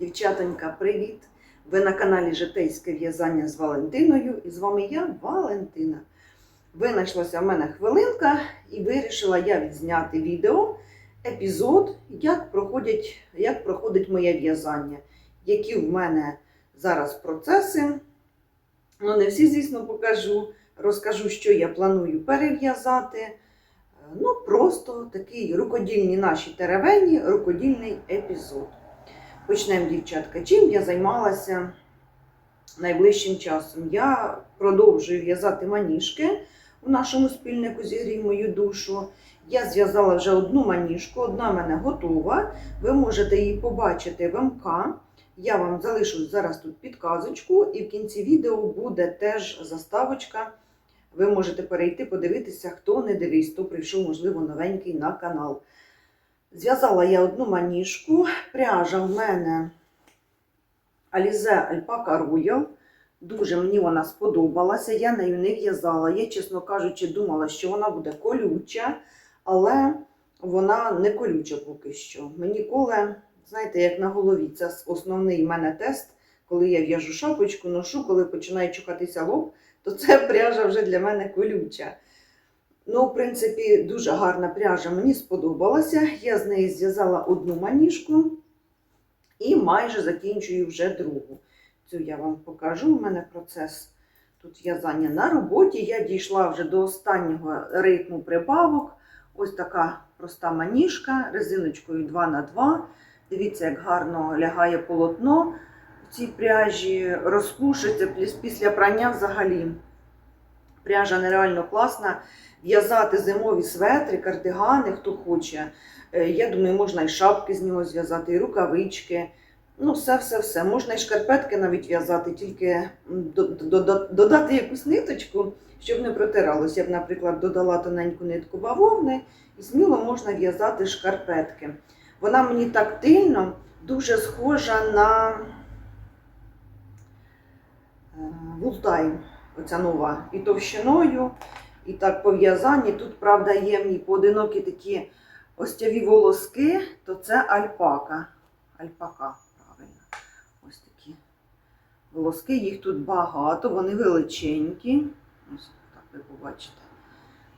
Дівчатонька, привіт! Ви на каналі Житейське в'язання з Валентиною і з вами я, Валентина. Винайшлася в мене хвилинка і вирішила я відзняти відео, епізод, як, проходять, як проходить моє в'язання, які в мене зараз процеси. Ну, не всі, звісно, покажу. Розкажу, що я планую перев'язати. Ну, просто такий рукодільні наші теревені, рукодільний епізод. Почнемо, дівчатка. Чим я займалася найближчим часом? Я продовжую в'язати маніжки у нашому спільнику зігрій мою душу. Я зв'язала вже одну маніжку, одна в мене готова. Ви можете її побачити в МК. Я вам залишу зараз тут підказочку, і в кінці відео буде теж заставочка. Ви можете перейти, подивитися, хто не дивись, хто прийшов, можливо, новенький на канал. Зв'язала я одну маніжку. Пряжа в мене Alize Alpaca Royal. Дуже мені вона сподобалася. Я нею не в'язала. Я, чесно кажучи, думала, що вона буде колюча, але вона не колюча поки що. Ми ніколи, знаєте, як на голові, це основний в мене тест, коли я в'яжу шапочку, ношу, коли починає чухатися лоб, то це пряжа вже для мене колюча. Ну, в принципі, дуже гарна пряжа, мені сподобалася. Я з неї зв'язала одну маніжку і майже закінчую вже другу. Цю я вам покажу. У мене процес тут в'язання на роботі. Я дійшла вже до останнього ритму прибавок. Ось така проста маніжка резиночкою 2х2. Дивіться, як гарно лягає полотно в цій пряжі, розпушиться після прання взагалі. Пряжа нереально класна. В'язати зимові светри, кардигани, хто хоче. Е, Я думаю, можна і шапки з нього зв'язати, і рукавички. Ну, все-все-все. Можна і шкарпетки навіть в'язати, тільки додати якусь ниточку, щоб не протиралося. Я б, наприклад, додала тоненьку нитку бавовни і сміло можна в'язати шкарпетки. Вона мені тактильно дуже схожа на вултай, оця нова, і товщиною, і так по в'язанні. Тут, правда, є ній поодинокі такі остяві волоски, то це альпака. Альпака, правильно. Ось такі волоски, їх тут багато, вони величенькі. Ось так ви побачите.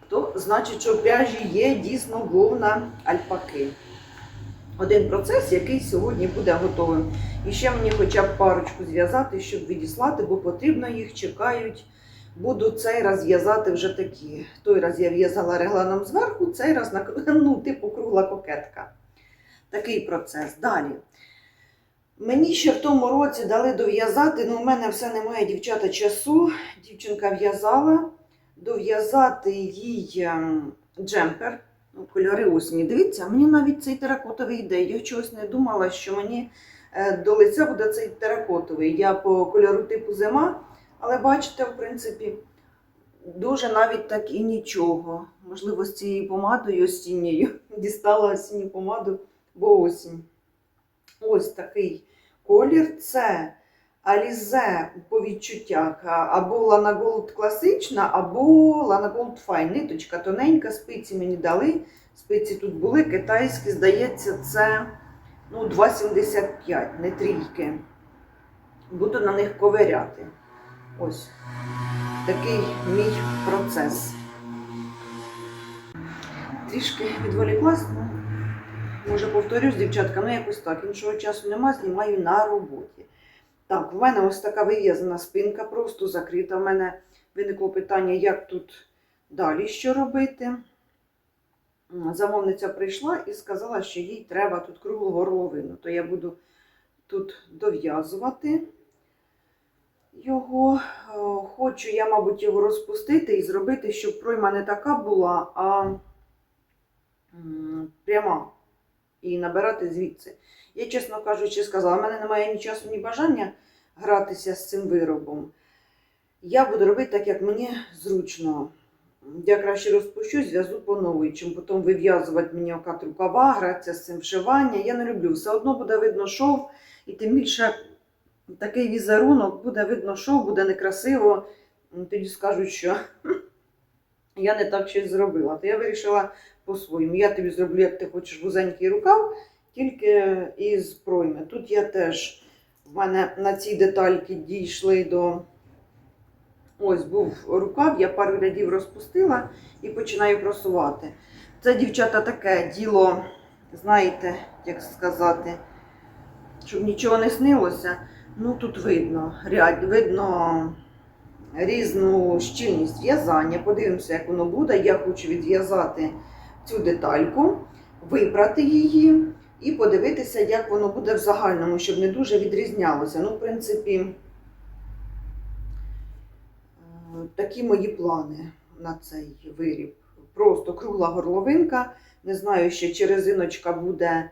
То значить, що в пряжі є дійсно вовна альпаки. Один процес, який сьогодні буде готовим. І ще мені хоча б парочку зв'язати, щоб відіслати, бо потрібно їх чекають. Буду цей раз в'язати вже такі. Той раз я в'язала регланом зверху, цей раз на ну, типу кругла кокетка. Такий процес. Далі. Мені ще в тому році дали дов'язати, ну у мене все немає дівчата часу. Дівчинка в'язала, дов'язати їй ем, джемпер. Ну, кольори осені. Дивіться, мені навіть цей теракотовий йде. Я чогось не думала, що мені е, до лиця буде цей теракотовий. Я по кольору типу зима, але бачите, в принципі, дуже навіть так і нічого. Можливо, з цією помадою осінньою дістала осінню помаду, бо осінь. Ось такий колір. Це Alize по відчуттях або Lana Gold класична, або Lana Gold Fine. Ниточка тоненька, спиці мені дали. Спиці тут були, китайські, здається, це ну, 2,75, не трійки. Буду на них ковиряти. Ось такий мій процес. Трішки відволіклась, ну, може повторюсь, дівчатка, ну якось так. Іншого часу нема, знімаю на роботі. Так, в мене ось така вив'язана спинка, просто закрита. У мене виникло питання, як тут далі що робити. Замовниця прийшла і сказала, що їй треба тут круглу горловину. То я буду тут дов'язувати його. Е, Хочу я, мабуть, його розпустити і зробити, щоб пройма не така була, а пряма. І набирати звідси. Я, чесно кажучи, сказала, в мене немає ні часу, ні бажання гратися з цим виробом. Я буду робити так, як мені зручно. Я краще розпущу, зв'язу по новій, чим потім вив'язувати мені окат рукава, гратися з цим вшивання. Я не люблю. Все одно буде видно шов, і тим більше такий візерунок, буде видно шов, буде некрасиво. Тоді скажуть, що я не так щось зробила. То я вирішила по-своєму. Я тобі зроблю, як ти хочеш, вузенький рукав, тільки із пройми. Тут я теж в мене на цій детальці дійшли до. Ось був рукав, я пару рядів розпустила і починаю просувати. Це, дівчата, таке діло, знаєте, як сказати, щоб нічого не снилося. Ну тут видно, ряд, видно різну щільність в'язання. Подивимося, як воно буде. Я хочу відв'язати цю детальку, вибрати її і подивитися, як воно буде в загальному, щоб не дуже відрізнялося. Ну, в принципі, е, такі мої плани на цей виріб. Просто кругла горловинка. Не знаю, ще чи резиночка буде.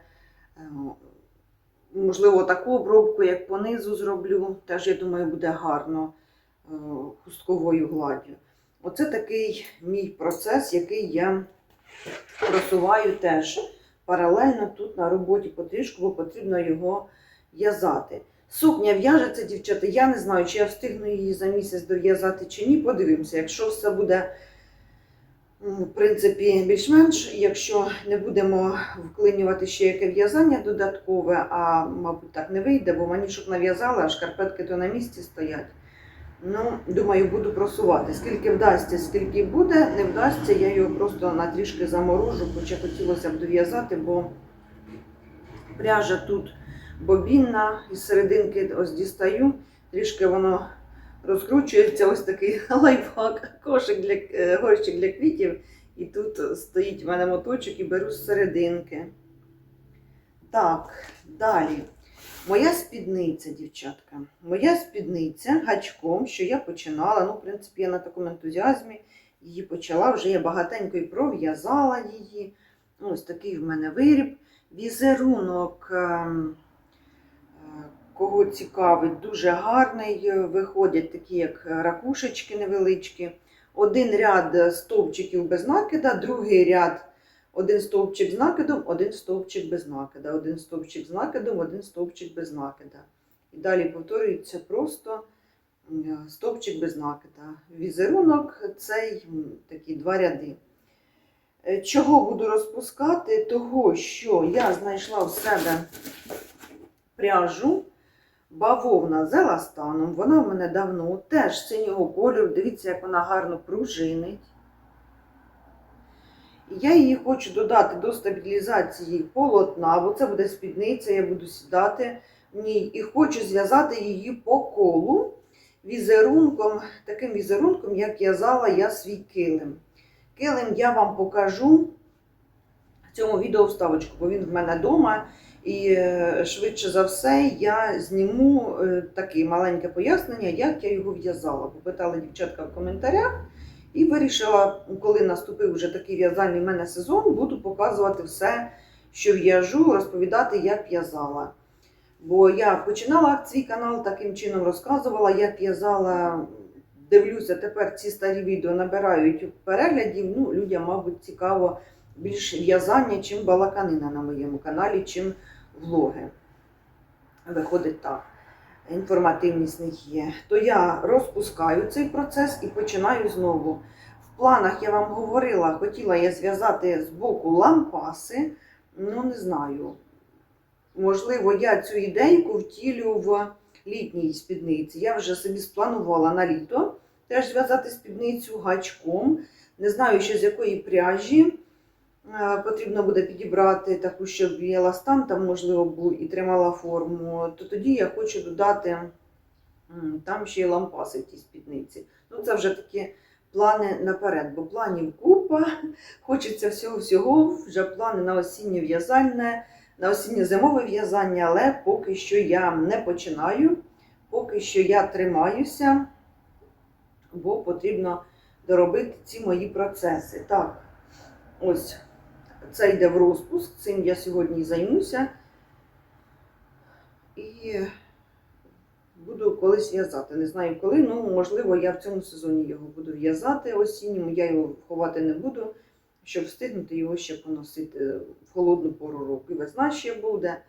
Можливо, таку обробку, як по низу зроблю. Теж, я думаю, буде гарно е, хустковою гладдю. Оце такий мій процес, який я просуваю теж паралельно тут на роботі потрішку, бо потрібно його в'язати. Сукня в'яжеться, дівчата. Я не знаю, чи я встигну її за місяць дов'язати чи ні. Подивимося. Якщо все буде, в принципі, більш-менш, якщо не будемо вклинювати ще яке в'язання додаткове, а мабуть так не вийде, бо манішок нав'язала, а шкарпетки то на місці стоять. Ну, думаю, буду просувати. Скільки вдасться, скільки буде, не вдасться, я його просто на трішки заморожу, хоча хотілося б дов'язати, бо пряжа тут бобінна, із серединки ось дістаю, трішки воно розкручується, ось такий лайфхак, кошик для е, горщик для квітів. І тут стоїть в мене моточок і беру з серединки. Так, далі. Моя спідниця, дівчатка. Моя спідниця гачком, що я починала. Ну, в принципі, я на такому ентузіазмі її почала. Вже я багатенько і пров'язала її. Ось такий в мене виріб. Візерунок, ем, кого цікавить, дуже гарний. Виходять такі, як ракушечки невеличкі. Один ряд стовпчиків без накида, другий ряд один стовпчик з накидом, один стовпчик без накида, один стовпчик з накидом, один стовпчик без накида. І далі повторюється просто стовпчик без накида. Візерунок цей такі два ряди. Е, Чого буду розпускати? Того, що я знайшла в себе пряжу бавовна з еластаном. Вона в мене давно теж синього кольору. Дивіться, як вона гарно пружинить. Я її хочу додати до стабілізації полотна, бо це буде спідниця, я буду сідати в ній. І хочу зв'язати її по колу візерунком, таким візерунком, як в'язала я свій килим. Килим я вам покажу в цьому відео вставочку, бо він в мене вдома. І е, швидше за все я зніму е, таке маленьке пояснення, як я його в'язала. Бо питали дівчатка в коментарях. І вирішила, коли наступив вже такий в'язальний в мене сезон, буду показувати все, що в'яжу, розповідати, як в'язала. Бо я починала свій канал таким чином, розказувала, як в'язала. Дивлюся, тепер ці старі відео набирають переглядів. Ну, людям, мабуть, цікаво більш в'язання, чим балаканина на моєму каналі, чим влоги. Виходить так інформативність них є, то я розпускаю цей процес і починаю знову. В планах я вам говорила, хотіла я зв'язати з боку лампаси. Ну, не знаю. Можливо, я цю ідейку втілю в літній спідниці. Я вже собі спланувала на літо теж зв'язати спідницю гачком. Не знаю, ще з якої пряжі. Е, Потрібно буде підібрати таку, щоб і еластан там, можливо, був і тримала форму, то тоді я хочу додати там ще й лампаси в тій спідниці. Ну, це вже такі плани наперед, бо планів купа, хочеться всього-всього, вже плани на осіннє в'язальне, на осінньо-зимове в'язання, але поки що я не починаю, поки що я тримаюся, бо потрібно доробити ці мої процеси. Так, ось це йде в розпуск, цим я сьогодні займуся. І буду колись в'язати. Не знаю коли, ну можливо, я в цьому сезоні його буду в'язати осінньому, я його ховати не буду, щоб встигнути його ще поносити в холодну пору року. І весна ще буде.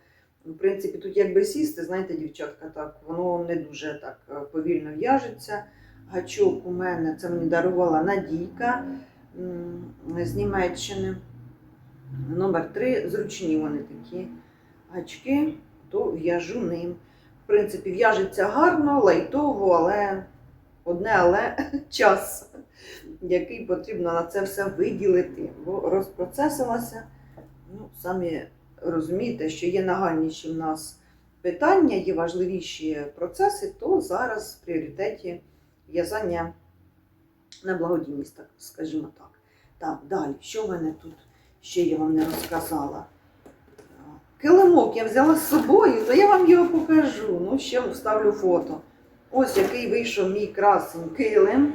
В принципі, тут якби сісти, знаєте, дівчатка, так, воно не дуже так е, повільно в'яжеться. Гачок у мене це мені дарувала Надійка з Німеччини. Номер 3 зручні вони такі. гачки, то в'яжу ним. В принципі, в'яжеться гарно, лайтово, але одне але час, який потрібно на це все виділити, бо розпроцесилася. Ну, самі розумієте, що є нагальніші в нас питання, є важливіші процеси, то зараз в пріоритеті в'язання на благодійність, так скажімо так. Так, далі, що в мене тут ще я вам не розказала? Килимок я взяла з собою, то я вам його покажу. Ну, ще вставлю фото. Ось який вийшов мій красень килим.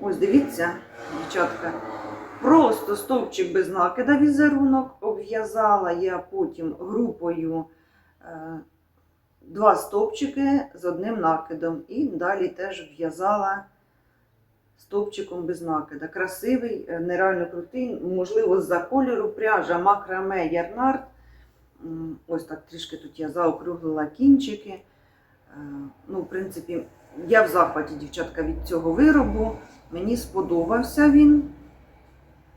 Ось дивіться, дівчатка. Просто стовпчик без накида візерунок. Обв'язала я потім групою е, два стовпчики з одним накидом. І далі теж в'язала стовпчиком без накида. Красивий, е, нереально крутий, можливо, з-за кольору пряжа макраме ярнард. Ось так трішки тут я заокруглила кінчики. Е, Ну, в принципі, я в захваті, дівчатка, від цього виробу. Мені сподобався він,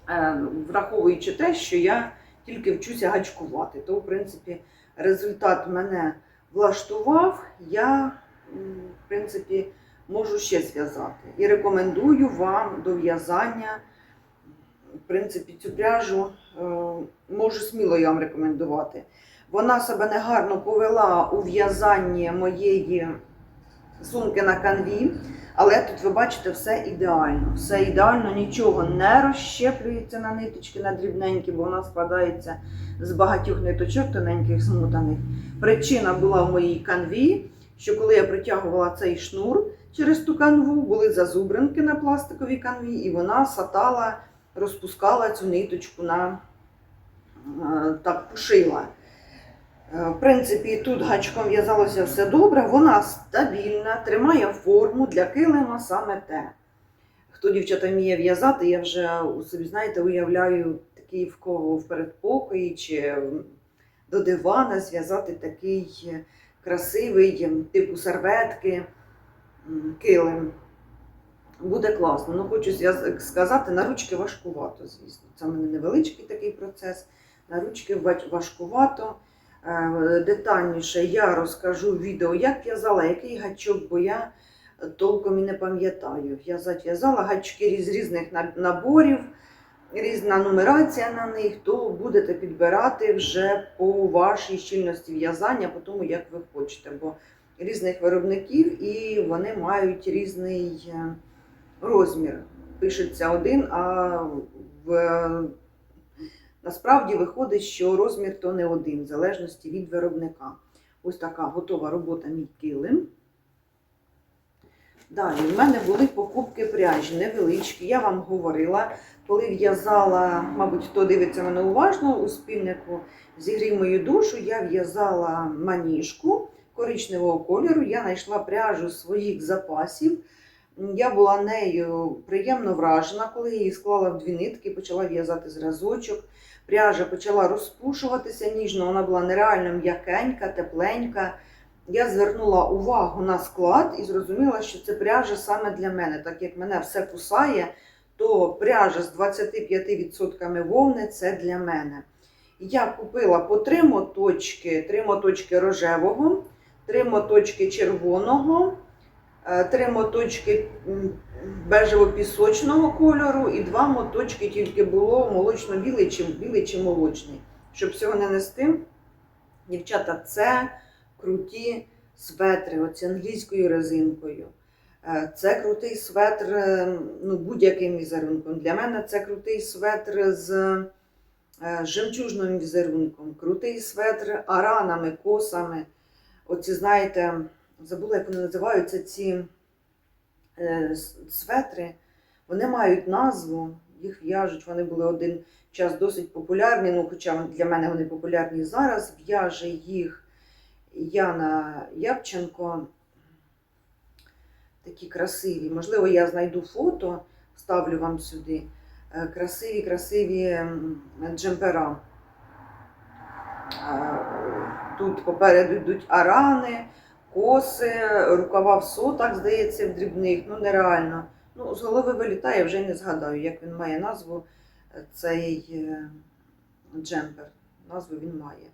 Е, враховуючи те, що я тільки вчуся гачкувати. То, в принципі, результат мене влаштував. Я, в принципі, можу ще зв'язати. І рекомендую вам до в'язання. В принципі, цю пряжу е, можу сміло я вам рекомендувати. Вона себе негарно повела у в'язанні моєї сумки на канві, але тут ви бачите все ідеально. Все ідеально, нічого не розщеплюється на ниточки, на дрібненькі, бо вона складається з багатьох ниточок, тоненьких змотаних. Причина була в моїй канві, що коли я притягувала цей шнур через ту канву, були зазубринки на пластиковій канві, і вона сатала, розпускала цю ниточку на е, так пушила. Е, В принципі, тут гачком в'язалося все добре, вона стабільна, тримає форму для килима саме те. Хто дівчата вміє в'язати, я вже у собі, знаєте, уявляю такий в кого в передпокої чи до дивана зв'язати такий е, красивий, типу серветки, килим. Буде класно. Ну, хочу сказати, на ручки важкувато, звісно. Це в мене невеличкий такий процес. На ручки важкувато. Е, Детальніше я розкажу відео, як в'язала, який гачок, бо я толком і не пам'ятаю. В'язати в'язала гачки з різних наборів, різна нумерація на них, то будете підбирати вже по вашій щільності в'язання, по тому, як ви хочете. Бо різних виробників і вони мають різний е, розмір. Пишеться один, а в Насправді виходить, що розмір то не один, в залежності від виробника. Ось така готова робота мій килим. Далі, в мене були покупки пряжі невеличкі. Я вам говорила, коли в'язала, мабуть, хто дивиться мене уважно, у спільнику зігрів мою душу, я в'язала маніжку коричневого кольору. Я знайшла пряжу своїх запасів. Я була нею приємно вражена, коли її склала в дві нитки, почала в'язати зразочок. Пряжа почала розпушуватися ніжно, вона була нереально м'якенька, тепленька. Я звернула увагу на склад і зрозуміла, що це пряжа саме для мене. Так як мене все кусає, то пряжа з 25% вовни це для мене. Я купила по три моточки, три моточки рожевого, три моточки червоного, е, три моточки бежево-пісочного кольору і два моточки тільки було молочно-білий чи білий чи молочний. Щоб всього не нести, дівчата, це круті светри, оці англійською резинкою. Е, Це крутий светр е, ну, будь-яким візерунком. Для мене це крутий светр з жемчужним візерунком, крутий светр аранами, косами. Оці, знаєте, забула, як вони називаються ці е, светри. Вони мають назву, їх в'яжуть. Вони були один час досить популярні. Ну, хоча для мене вони популярні зараз. В'яже їх Яна Япченко. Такі красиві. Можливо, я знайду фото, ставлю вам сюди. Е, Красиві, красиві джемпера. Тут попереду йдуть арани, коси, рукава в сотах, здається, в дрібних. Ну, нереально. Ну, з голови вилітає, вже не згадаю, як він має назву, е, цей е, джемпер. Назву він має.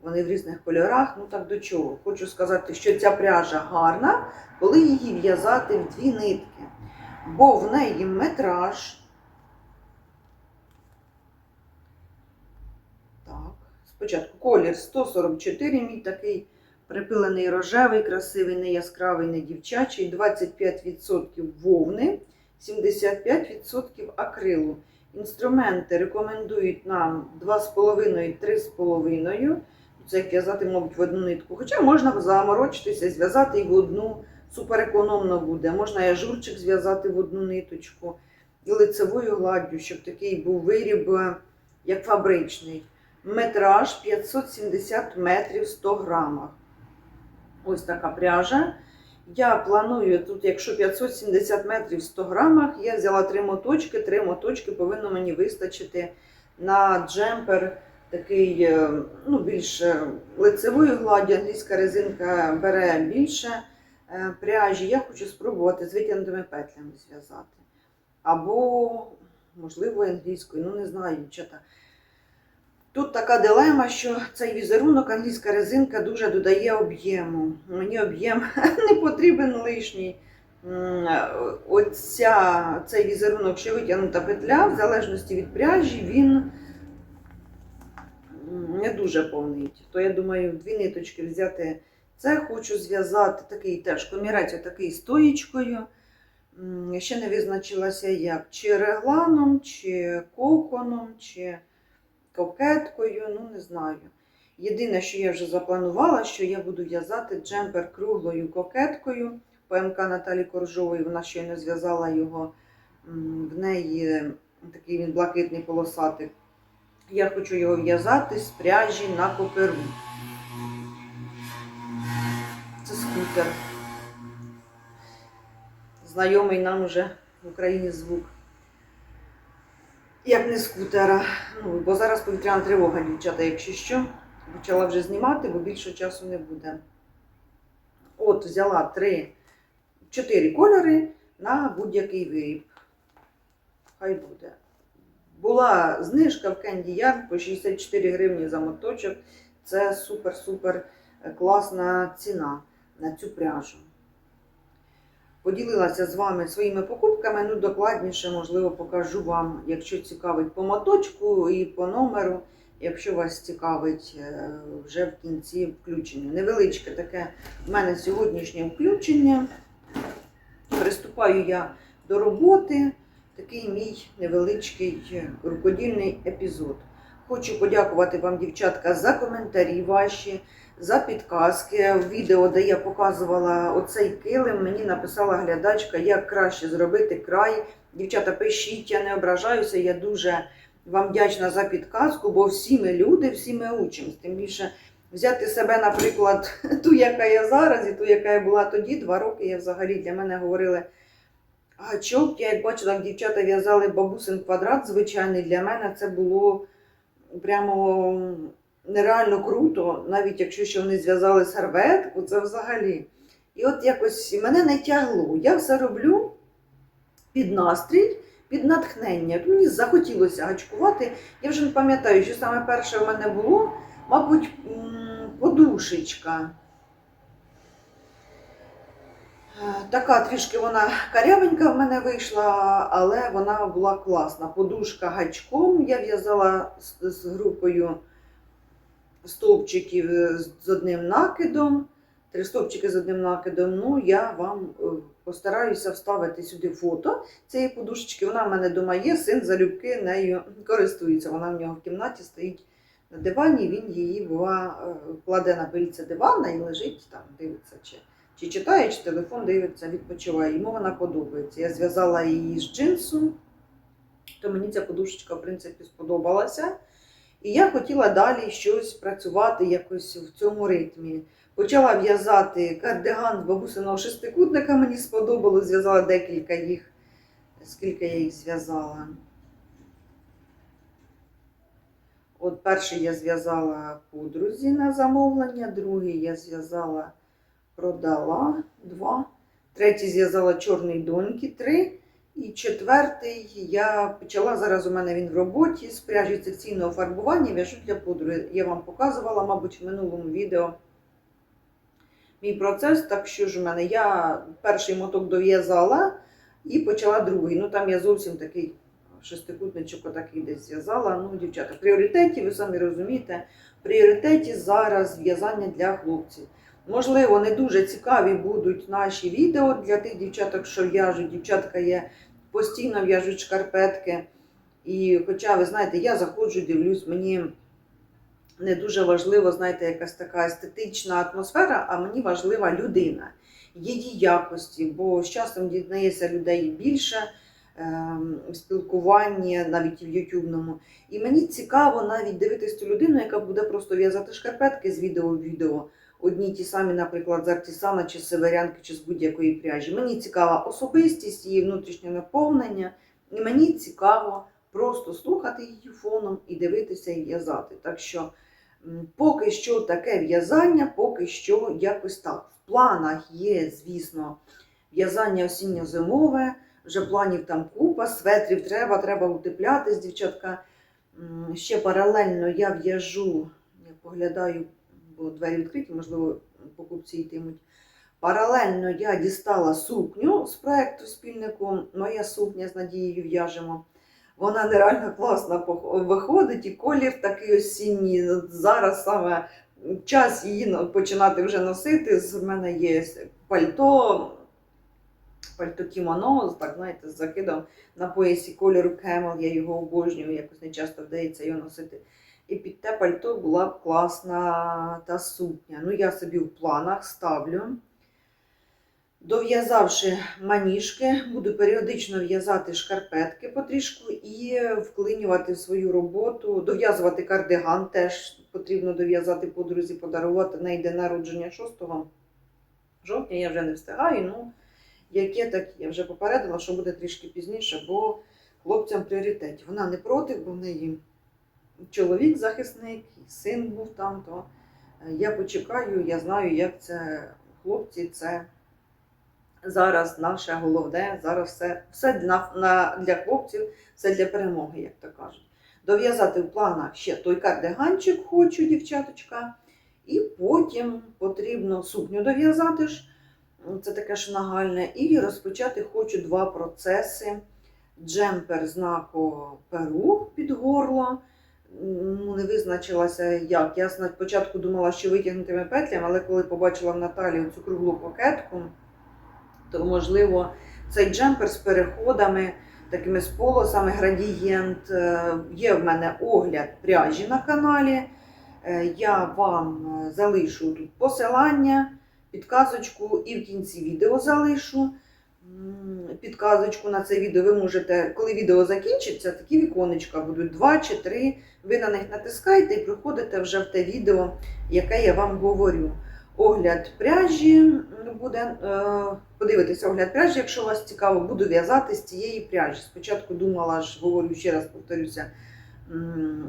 вони в різних кольорах. Ну так до чого? Хочу сказати, що ця пряжа гарна, коли її в'язати в дві нитки. Бо в неї метраж. Так, спочатку колір 144, мій такий припилений рожевий, красивий, не яскравий, не дівчачий, 25% вовни, 75% акрилу. Інструменти рекомендують нам 2,5-3,5. Це як в'язати, мабуть, в одну нитку. Хоча можна заморочитися, зв'язати і в одну суперекономно буде. Можна і ажурчик зв'язати в одну ниточку і лицевою гладдю, щоб такий був виріб, е, як фабричний. Метраж 570 метрів 100 грамах. Ось така пряжа. Я планую тут, якщо 570 метрів 100 грамах, я взяла три моточки. Три моточки повинно мені вистачити на джемпер такий е, ну, більш е, лицевої гладі. Англійська резинка бере більше е, пряжі. Я хочу спробувати з витягнутими петлями зв'язати. Або, можливо, англійською, ну не знаю, дівчата. Тут така дилема, що цей візерунок, англійська резинка дуже додає об'єму. Мені об'єм не потрібен лишній. Оця, цей візерунок, що витягнута петля, в залежності від пряжі, він не дуже повний. То я думаю, дві ниточки взяти. Це хочу зв'язати такий теж комірець, такий стоїчкою. Ще не визначилася як, чи регланом, чи коконом, чи кокеткою, ну не знаю. Єдине, що я вже запланувала, що я буду в'язати джемпер круглою кокеткою ПМК Наталі Коржової. Вона щойно зв'язала його. В неї такий він блакитний полосатий. Я хочу його в'язати з пряжі на коперу. Це скутер. Знайомий нам уже в Україні звук. Як не скутера. Ну, бо зараз повітряна тривога, дівчата, якщо що. Почала вже знімати, бо більше часу не буде. От, взяла три, чотири кольори на будь-який виріб. Хай буде. Була знижка в Candy Yarn по 64 гривні за моточок. Це супер-супер класна ціна на цю пряжу. Поділилася з вами своїми покупками. Ну, докладніше, можливо, покажу вам, якщо цікавить по моточку і по номеру, якщо вас цікавить е, вже в кінці включення. Невеличке таке в мене сьогоднішнє включення. Приступаю я до роботи. Такий мій невеличкий е, рукодільний епізод. Хочу подякувати вам, дівчатка, за коментарі ваші, за підказки. В відео, де я показувала оцей килим, мені написала глядачка, як краще зробити край. Дівчата, пишіть, я не ображаюся, я дуже вам вдячна за підказку, бо всі ми люди, всі ми учимось. Тим більше взяти себе, наприклад, ту, яка я зараз, і ту, яка я була тоді, два роки я взагалі для мене говорили. Гачок, я як бачила, як дівчата в'язали бабусин квадрат звичайний, для мене це було прямо нереально круто, навіть якщо ще вони зв'язали серветку, це взагалі. І от якось мене не тягло. Я все роблю під настрій, під натхнення. Мені захотілося гачкувати. Я вже не пам'ятаю, що саме перше в мене було, мабуть, подушечка. Така трішки вона карявенька в мене вийшла, але вона була класна. Подушка гачком. Я в'язала з, з групою стовпчиків з з одним накидом. Три стовпчики з одним накидом. Ну, я вам е, постараюся вставити сюди фото цієї подушечки. Вона в мене вдома є, син залюбки нею користується. Вона в нього в кімнаті стоїть на дивані, він її бува, е, кладе на пильце дивана і лежить там, дивиться. чи чи читає, чи телефон дивиться, відпочиває. Йому вона подобається. Я зв'язала її з джинсу, то мені ця подушечка, в принципі, сподобалася. І я хотіла далі щось працювати якось в цьому ритмі. Почала в'язати кардиган з бабусиного шестикутника, мені сподобалось, зв'язала декілька їх, скільки я їх зв'язала. От перший я зв'язала подрузі на замовлення, другий я зв'язала продала два. Третій зв'язала чорний доньки три. І четвертий я почала зараз у мене він в роботі з пряжі секційного фарбування в'яжу для пудри. Я вам показувала, мабуть, в минулому відео мій процес. Так що ж у мене я перший моток дов'язала і почала другий. Ну там я зовсім такий шестикутничок отакий десь зв'язала. Ну, дівчата, пріоритеті, ви самі розумієте, пріоритеті зараз в'язання для хлопців. Можливо, не дуже цікаві будуть наші відео для тих дівчаток, що в'яжуть. Дівчатка є постійно в'яжуть шкарпетки. І хоча, ви знаєте, я заходжу, дивлюсь, мені не дуже важливо, знаєте, якась така естетична атмосфера, а мені важлива людина, її якості, бо з часом дізнається людей більше ем, в спілкуванні, навіть в ютубному. І мені цікаво навіть дивитись цю людину, яка буде просто в'язати шкарпетки з відео в відео. Одні ті самі, наприклад, з артисана чи северянки, чи з будь-якої пряжі. Мені цікава особистість, її внутрішнє наповнення, і мені цікаво просто слухати її фоном і дивитися і в'язати. Так що поки що таке в'язання, поки що якось так. В планах є, звісно, в'язання осінньо-зимове, вже планів там купа, светрів треба, треба утеплятись, дівчатка. Ще паралельно я в'яжу, я поглядаю, бо двері відкриті, можливо, покупці йтимуть. Паралельно я дістала сукню з проєкту спільнику. Моя сукня з Надією в'яжемо. Вона нереально класно виходить, і колір такий осінній. Зараз саме час її починати вже носити. З мене є пальто, пальто кімоно, так знаєте, з закидом на поясі кольору кемел. Я його обожнюю, якось не часто вдається його носити. І під те пальто була б класна та сукня. Ну, я собі в планах ставлю. Дов'язавши маніжки, буду періодично в'язати шкарпетки потрішку і вклинювати в свою роботу, дов'язувати кардиган теж потрібно дов'язати подрузі, подарувати на день народження 6 жовтня. Я вже не встигаю. Ну, яке так я вже попередила, що буде трішки пізніше, бо хлопцям пріоритет. Вона не проти, бо в неї чоловік захисник, син був там, то е, я почекаю, я знаю, як це хлопці, це зараз наше головне, зараз все, все для, на, для хлопців, все для перемоги, як то кажуть. Дов'язати в планах ще той кардиганчик хочу, дівчаточка, і потім потрібно сукню дов'язати ж, це таке ж нагальне, і розпочати хочу два процеси. Джемпер знаку Перу під горло. Ну, не визначилася як. Я спочатку думала, що витягнутими петлями, але коли побачила в Наталі цю круглу пакетку, то можливо цей джемпер з переходами, такими з полосами, градієнт. Е, Є в мене огляд пряжі на каналі. Е, Я вам е, залишу тут посилання, підказочку і в кінці відео залишу. Підказочку на це відео ви можете, коли відео закінчиться, такі віконечка будуть два чи три. Ви на них натискаєте і приходите вже в те відео, яке я вам говорю. Огляд пряжі буде. е, Подивитися огляд пряжі, якщо вас цікаво, буду в'язати з цієї пряжі. Спочатку думала, ж говорю ще раз повторюся,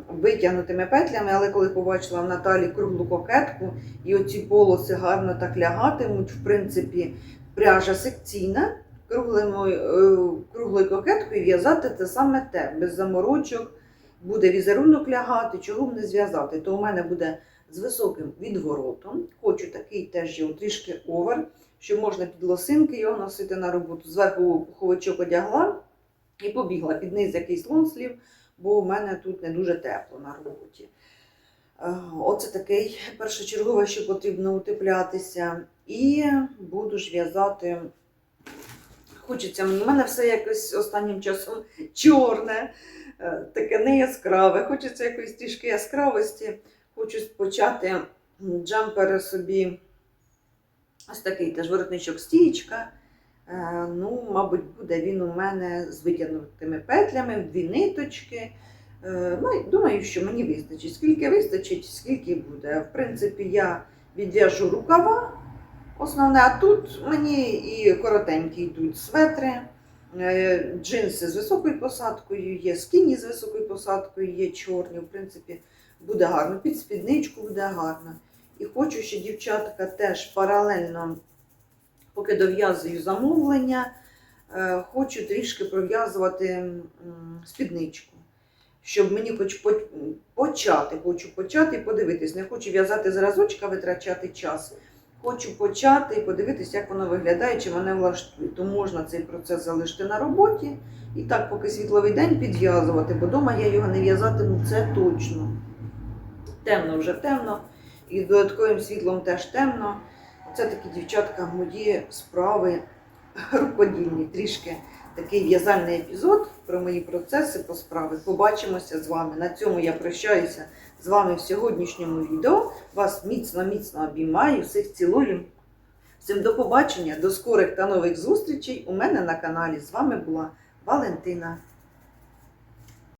витягнутими петлями, але коли побачила в Наталі круглу кокетку і оці полоси гарно так лягатимуть, в принципі, пряжа секційна, круглими, е, круглою кокеткою в'язати це саме те, без заморочок, буде візерунок лягати, чого б не зв'язати. То у мене буде з високим відворотом. Хочу такий теж його трішки овер, що можна під лосинки його носити на роботу. Зверху пуховичок одягла і побігла під низ якийсь лонслів, бо в мене тут не дуже тепло на роботі. Е, Оце такий першочергове, що потрібно утеплятися. І буду ж в'язати. Хочеться. У мене все якось останнім часом чорне, е, таке не яскраве. Хочеться якоїсь трішки яскравості. Хочу почати м, джемпер собі ось такий теж воротничок стієчка. Е, Ну, мабуть, буде він у мене з витягнутими петлями в дві ниточки. Е, Ну, думаю, що мені вистачить. Скільки вистачить, скільки буде. В принципі, я відв'яжу рукава. Основне, а тут мені і коротенькі йдуть светри, е, джинси з високою посадкою є, скіні з високою посадкою є чорні. В принципі, буде гарно. Під спідничку буде гарно. І хочу, ще дівчатка теж паралельно, поки дов'язую замовлення, е, хочу трішки пров'язувати спідничку. Щоб мені по- почати, хочу почати і подивитись. Не хочу в'язати зразочка, витрачати час. Хочу почати і подивитись, як воно виглядає, чи мене влаштує. То можна цей процес залишити на роботі і так, поки світловий день підв'язувати, бо вдома я його не в'язатиму, це точно. Темно вже темно, і додатковим світлом теж темно. Це такі дівчатка мої справи рукодільні. Трішки такий в'язальний епізод про мої процеси по справи. Побачимося з вами. На цьому я прощаюся з вами в сьогоднішньому відео. Вас міцно-міцно обіймаю, всіх цілую. Всім до побачення, до скорих та нових зустрічей у мене на каналі. З вами була Валентина.